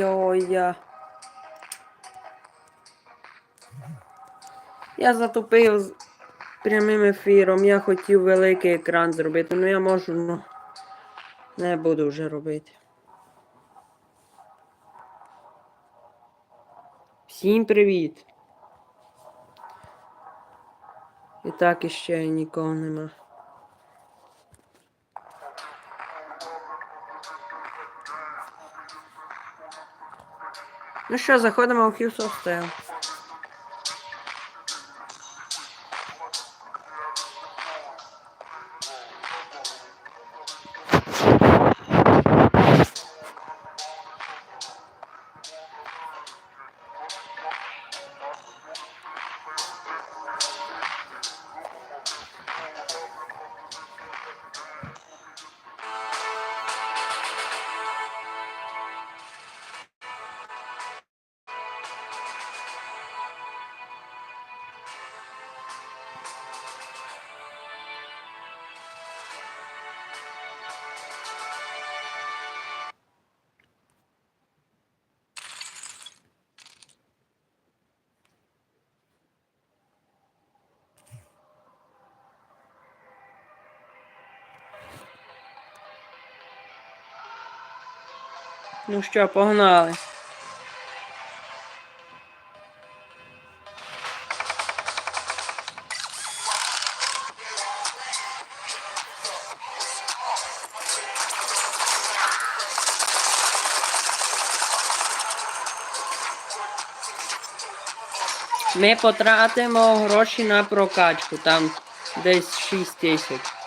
Ой, я. Я затупив з прямим ефіром. Я хотів великий екран зробити, ну я можу, ну. Не буду вже робити. Всім привіт! І так іще нікого нема. Ну що, заходимо в Hughes Hostel. Ну що, погнали. Ми потратимо гроші на прокачку, там десь 6 тисяч.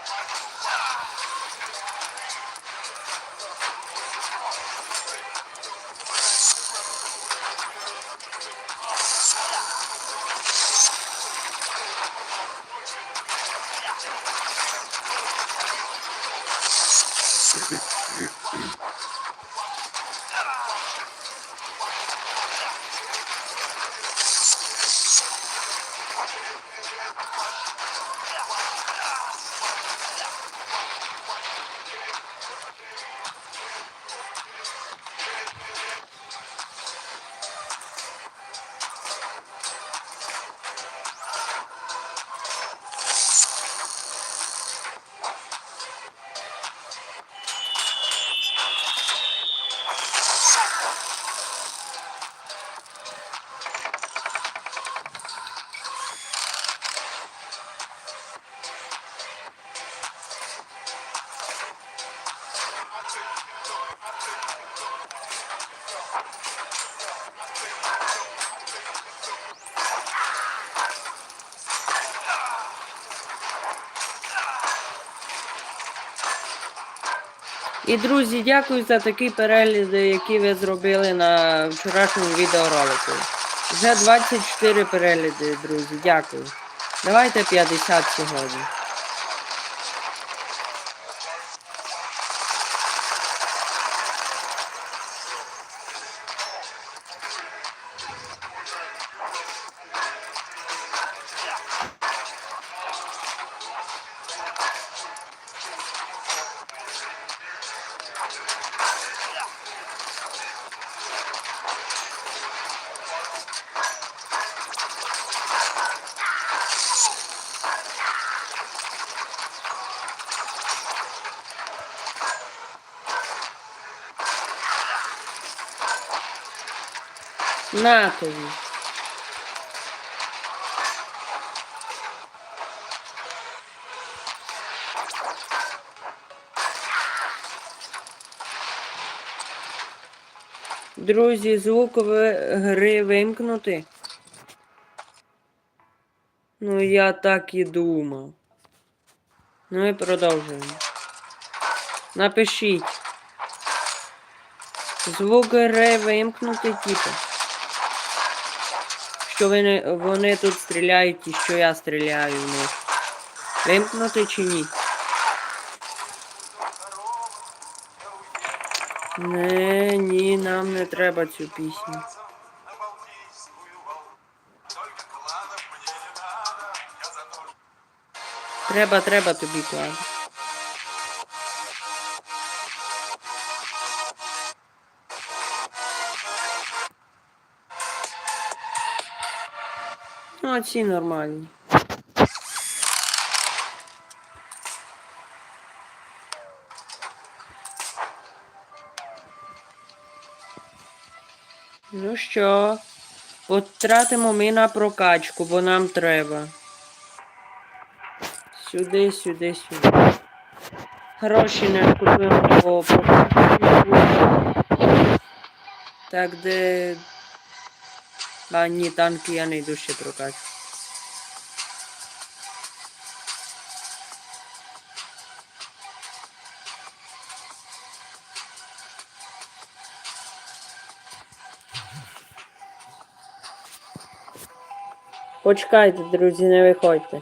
І друзі, дякую за такі перегляди, які ви зробили на вчорашньому відеоролику. Вже 24 перегляди, друзі, дякую. Давайте 50 сьогодні. На тобі. Друзі, звук гри вимкнути. Ну, я так і думав. Ну і продовжуємо. Напишіть. Звук гри вимкнути, типу. Що вони, вони тут стріляють і що я стріляю в них. Вимкнути чи ні? Не, ні, нам не треба цю пісню. Треба, треба тобі клад. Ну, а ці нормальні. Ну що, потратимо ми на прокачку, бо нам треба. Сюди, сюди, сюди. Гроші не купимо по. Так, де. А, ні, танки я не йду ще прокачу. Почекайте, друзі, не виходьте.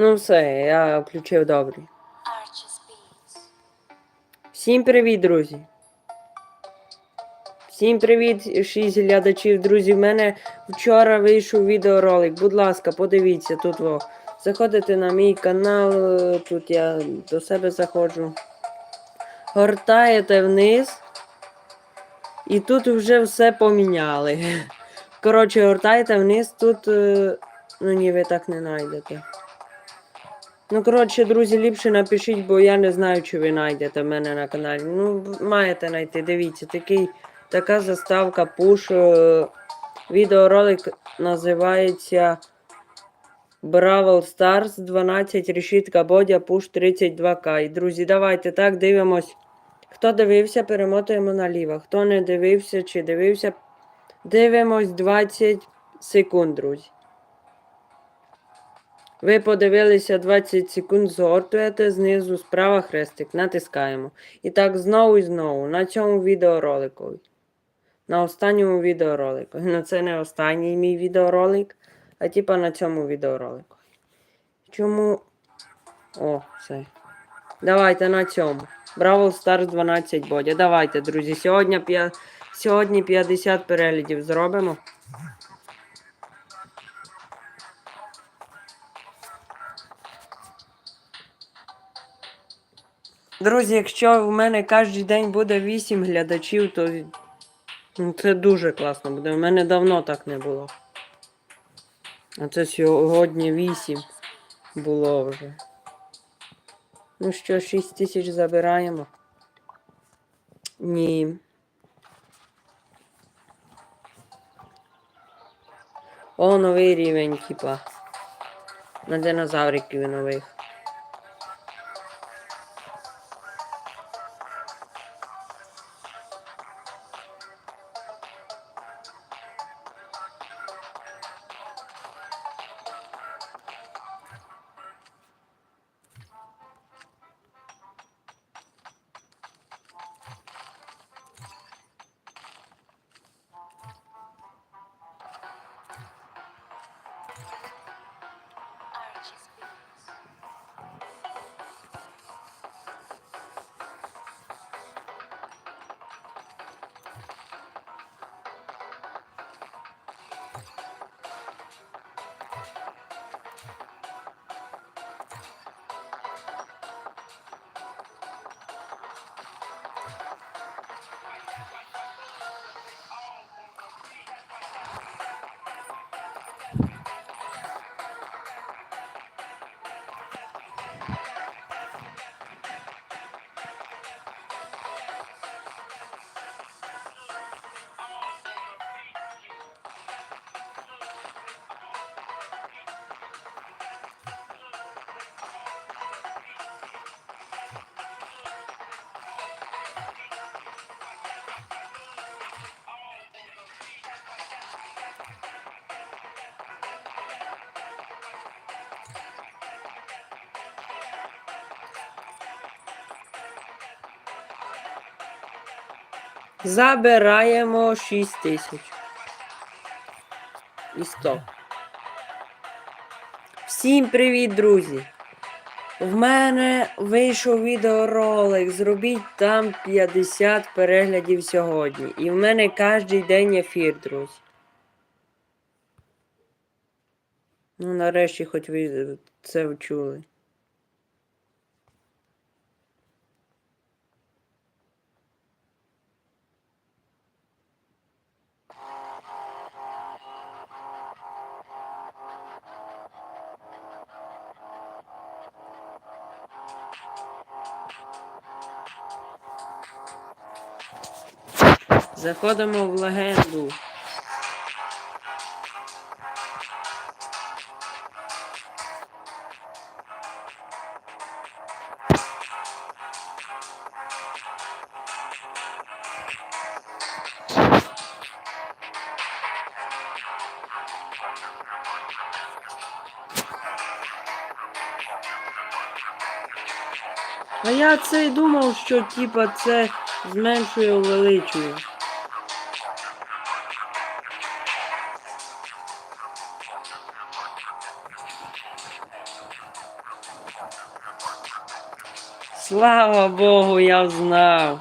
Ну все, я включив добрий. Всім привіт, друзі. Всім привіт, шість глядачів, друзі. В мене вчора вийшов відеоролик. Будь ласка, подивіться тут. Во. Заходите на мій канал, тут я до себе заходжу. Гортаєте вниз. І тут вже все поміняли. Коротше, гортаєте вниз, тут. е, Ну ні, ви так не знайдете. Ну, коротше, друзі, ліпше напишіть, бо я не знаю, чи ви знайдете мене на каналі. Ну, маєте знайти, дивіться, такий, така заставка пуш. е, Відеоролик називається Бравл Stars 12 решітка Бодя Пуш 32К. І, друзі, давайте так дивимось. Хто дивився, перемотуємо наліво. Хто не дивився чи дивився, дивимось 20 секунд, друзі. Ви подивилися 20 секунд, згортуєте знизу справа хрестик, натискаємо. І так знову і знову на цьому відеоролику. На останньому відеоролику. Ну це не останній мій відеоролик, а типа на цьому відеоролику. Чому. О, все. Давайте на цьому. Бравл Stars 12 бодя. Давайте, друзі. Сьогодні, п'я... Сьогодні 50 переглядів зробимо. Друзі, якщо в мене кожен день буде 8 глядачів, то це дуже класно буде. У мене давно так не було. А це сьогодні 8 було вже. Ну що, 6 тисяч забираємо? Ні. О, новий рівень, типа. На динозавриків нових. Забираємо 6 тисяч. І 100. Всім привіт, друзі! В мене вийшов відеоролик. Зробіть там 50 переглядів сьогодні. І в мене кожен день ефір, друзі. Ну, нарешті, хоч ви це вчули. Заходимо в легенду. А я це й думав, що типа це зменшує увеличує. Слава Богу, я знав.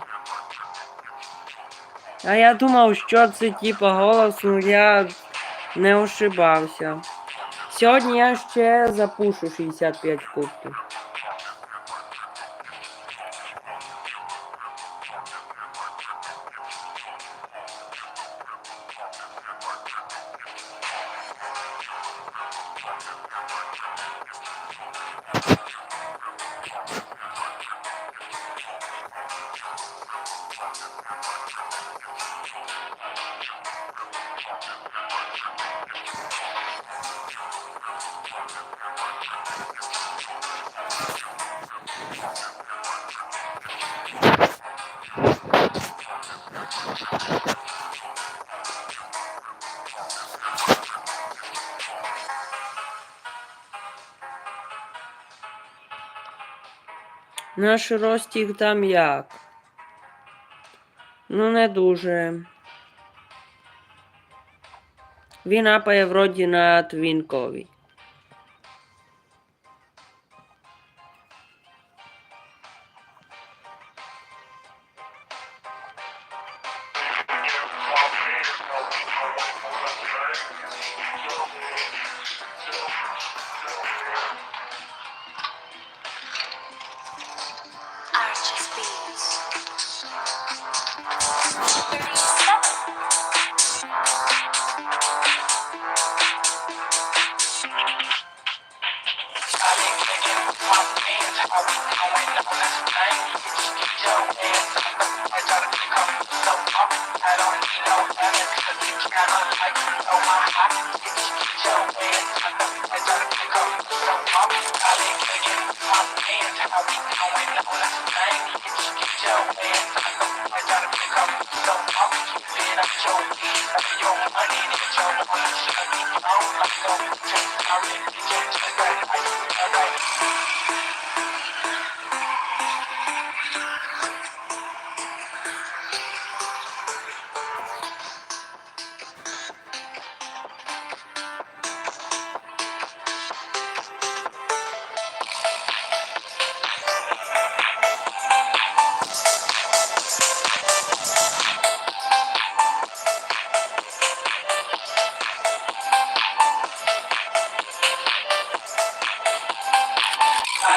А я думав, що це типа голос, ну я не ошибався. Сьогодні я ще запушу 65 кубків. Наш Ростік там як? Ну, не дуже. Він апає вроді на твінковій. help me.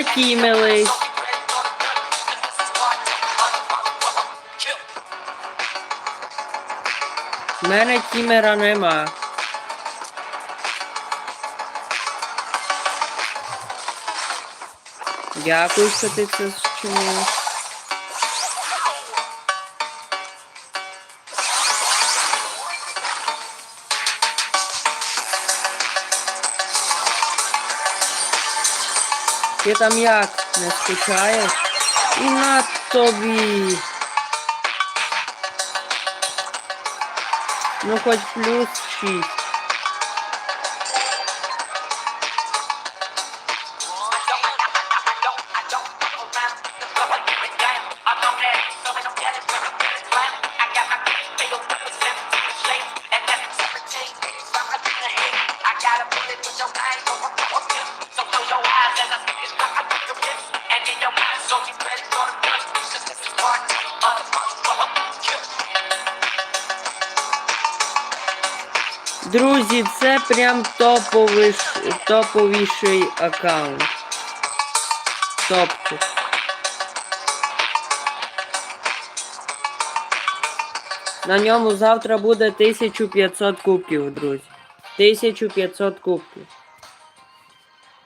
Затімились. У мене тімера нема. Дякую, що ти це зчинив. Ти там як не скучаєш? І на тобі. Ну хоч плюс 6. Прям топовий, топовіший аккаунт. Топчик. На ньому завтра буде 1500 кубків, друзі. 1500 кубків.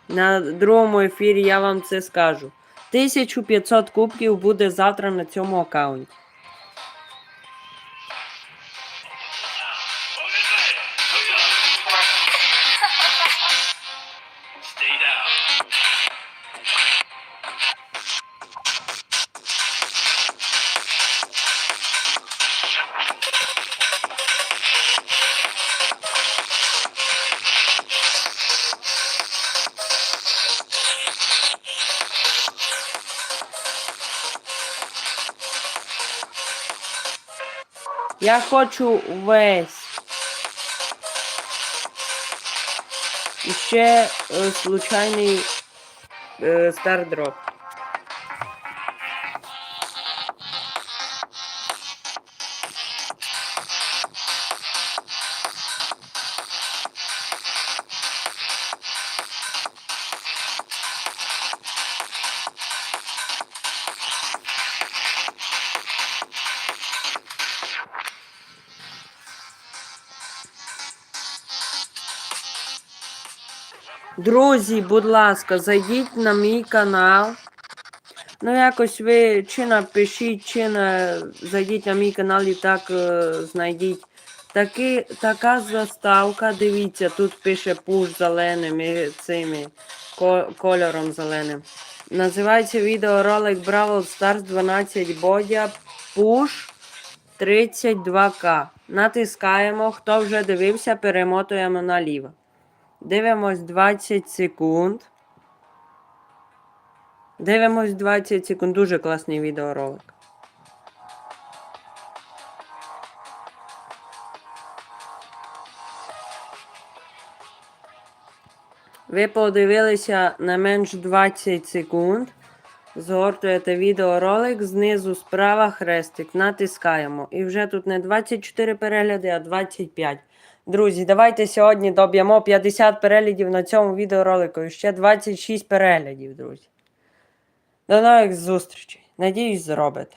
На другому ефірі я вам це скажу. 1500 кубків буде завтра на цьому аккаунті. Я хочу весь. І ще е, случайний е, стардроп. Друзі, будь ласка, зайдіть на мій канал. Ну, якось ви чи напишіть, чи на... зайдіть на мій канал і так е, знайдіть. Таки, така заставка, дивіться, тут пише пуш зеленим цими ко- кольором зеленим. Називається відеоролик Бравл Stars 12 Бодя Push 32К. Натискаємо. Хто вже дивився, перемотуємо наліво. Дивимось 20 секунд. Дивимось 20 секунд. Дуже класний відеоролик. Ви подивилися на менш 20 секунд. Згортуєте відеоролик, знизу справа хрестик, натискаємо. І вже тут не 24 перегляди, а 25. Друзі, давайте сьогодні доб'ємо 50 переглядів на цьому відеоролику. Ще 26 переглядів, друзі. До нових зустрічей. Надіюсь, зробите.